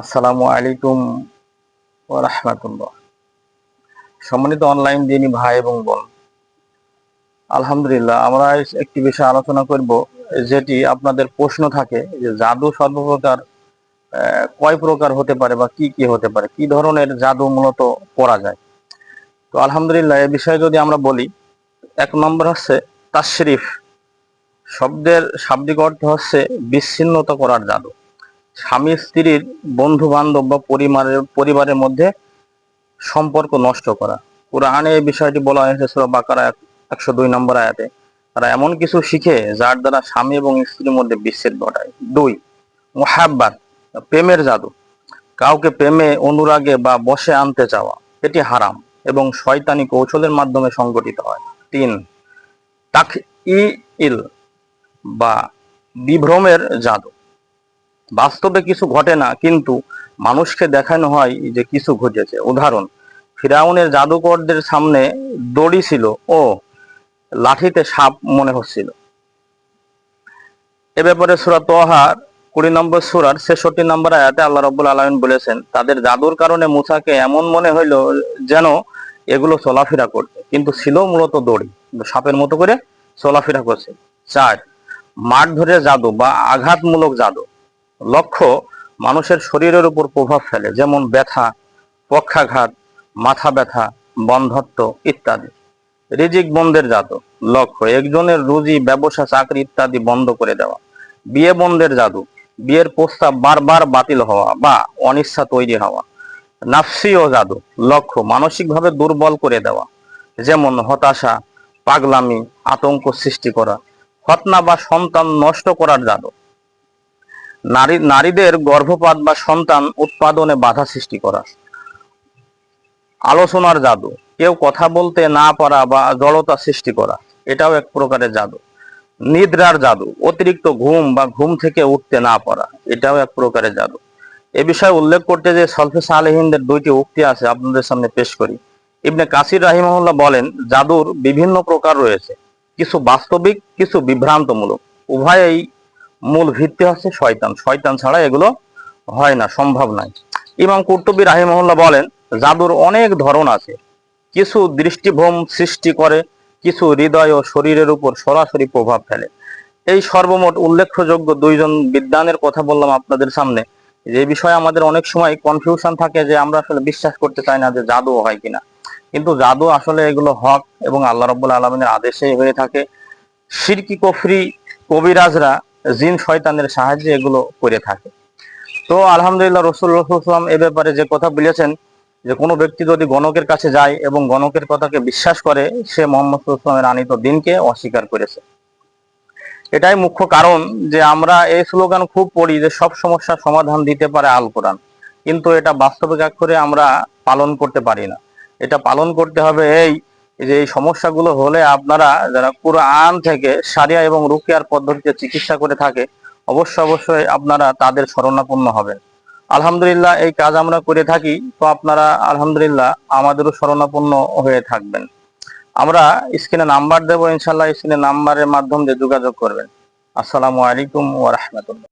আসসালামু আলাইকুম ও রাহমাতুল্লাহ। সম্মানিত অনলাইন দিনী ভাই এবং বোন, আলহামদুলিল্লাহ আমরা একটি বিষয়ে আলোচনা করব, যেটি আপনাদের প্রশ্ন থাকে যে জাদু সর্বপ্রকার কয় প্রকার হতে পারে বা কি কি হতে পারে, কি ধরনের জাদু মূলত করা যায়। তো আলহামদুলিল্লাহ এ বিষয়ে যদি আমরা বলি, এক নম্বর হচ্ছে তাশরিফ। শব্দের শাব্দিক অর্থ হচ্ছে বিচ্ছিন্নতা করার জাদু। স্বামী, স্ত্রীর বন্ধু বান্ধব বা পরিবারের পরিবারের মধ্যে সম্পর্ক নষ্ট করা। কোরআনে এই বিষয়টি বলা হয়েছে সূরা বাকারা একশো দুই নম্বর আয়াতে। তারা এমন কিছু শিখে যার দ্বারা স্বামী এবং স্ত্রীর মধ্যে বিচ্ছেদ ঘটায়। দুই, মোহাব্বাত, প্রেমের জাদু। কাউকে প্রেমে, অনুরাগে বা বসে আনতে চাওয়া, এটি হারাম এবং শয়তানি কৌশলের মাধ্যমে সংগঠিত হয়। তিন তাক ইল বা বিভ্রমের জাদু। বাস্তবে কিছু ঘটে না, কিন্তু মানুষকে দেখানো হয় যে কিছু ঘটেছে। উদাহরণ, ফিরাউনের জাদুকরদের সামনে দড়ি ছিল, ও লাঠিতে সাপ মনে হচ্ছিল। এ ব্যাপারে সুরা তোহার কুড়ি নম্বর সুরার ছেষট্টি নম্বর আয়াতে আল্লাহ রব্বুল আলমিন বলেছেন, তাদের জাদুর কারণে মুসাকে এমন মনে হইল যেন এগুলো চলাফেরা করছে। কিন্তু ছিল মূলত দড়ি, সাপের মতো করে চলাফেরা করছে। চার মাঠ ধরে জাদু বা আঘাতমূলক জাদু। লক্ষ্য মানুষের শরীরের উপর প্রভাব ফেলে, যেমন ব্যথা, পক্ষাঘাত, মাথা ব্যথা, বন্ধত্ব ইত্যাদি। রিজিক বন্ধের জাদু, লক্ষ্য, একজনের রুজি, ব্যবসা, চাকরি ইত্যাদি বন্ধ করে দেওয়া। বিয়ে বন্ধের জাদু, বিয়ের প্রস্তাব বারবার বাতিল হওয়া বা অনিচ্ছা তৈরি হওয়া। নাফসি ও জাদু, লক্ষ্য, মানসিকভাবে দুর্বল করে দেওয়া। যেমন হতাশা, পাগলামি, আতঙ্ক সৃষ্টি করা খতনা বা সন্তান নষ্ট করার জাদু। নারী, নারীদের গর্ভপাত বা সন্তান উৎপাদনে বাধা সৃষ্টি করা। আলোচনার জাদু। কেউ কথা বলতে না পারা বা জড়তা সৃষ্টি করা, এটাও এক প্রকারের জাদু। নিদ্রার জাদু, অতিরিক্ত ঘুম বা ঘুম থেকে উঠতে না পারা, এটাও এক প্রকারের জাদু। এ বিষয়ে উল্লেখ করতে যে সলফে সালেহিনদের দুইটি উক্তি আছে আপনাদের সামনে পেশ করি। ইবনে কাসির রাহিমহল্লা বলেন, জাদুর বিভিন্ন প্রকার রয়েছে। কিছু বাস্তবিক, কিছু বিভ্রান্তমূলক। উভয়ই মূল ভিত্তি হচ্ছে শয়তান। শয়তান ছাড়া এগুলো হয় না, সম্ভব নয়। ইমাম কুর্তুবী রাহিমহল্লা বলেন, জাদুর অনেক ধরন আছে। কিছু দৃষ্টিভ্রম সৃষ্টি করে, কিছু হৃদয় ও শরীরের উপর সরাসরি প্রভাব ফেলে। এই সর্বমোট উল্লেখযোগ্য দুইজন বিদ্যানের কথা বললাম আপনাদের সামনে। যে বিষয়ে আমাদের অনেক সময় কনফিউশন থাকে যে আমরা আসলে বিশ্বাস করতে চাই না যে জাদু হয় কিনা। কিন্তু জাদু আসলে এগুলো হক এবং আল্লাহ রব্বুল আলমিনের আদেশেই হয়ে থাকে। সিরকি কফরি কবিরাজরা জিন শয়তানের সাহায্যে এগুলো করে থাকে। তো আলহামদুলিল্লাহ রসুল্লাহাম এ ব্যাপারে যে কথা বলেছেন, যে কোনো ব্যক্তি যদি গণকের কাছে যায় এবং গণকের কথাকে বিশ্বাস করে, সে মোহাম্মদ ইসলামের আনিত দিনকে অস্বীকার করেছে। এটাই মুখ্য কারণ যে আমরা এই স্লোগান খুব পড়ি যে সব সমস্যার সমাধান দিতে পারে আল কোরআন। কিন্তু এটা বাস্তবিক করে আমরা পালন করতে পারি না। এটা পালন করতে হবে এই যে এই সমস্যাগুলো হলে আপনারা যারা কোরআন থেকে সারিয়া এবং রুকিয়ার পদ্ধতিতে চিকিৎসা করে থাকে, অবশ্য অবশ্যই আপনারা তাদের শরণাপন্ন হবেন। আলহামদুলিল্লাহ, এই কাজ আমরা করে থাকি, তো আপনারা আলহামদুলিল্লাহ আমাদেরও শরণাপন্ন হয়ে থাকবেন। আমরা স্ক্রিনে নাম্বার দেবো ইনশাল্লাহ স্ক্রিনে নাম্বারের মাধ্যমে যোগাযোগ করবেন। আসসালামু আলাইকুম ওয়া রাহমাতুল্লাহ।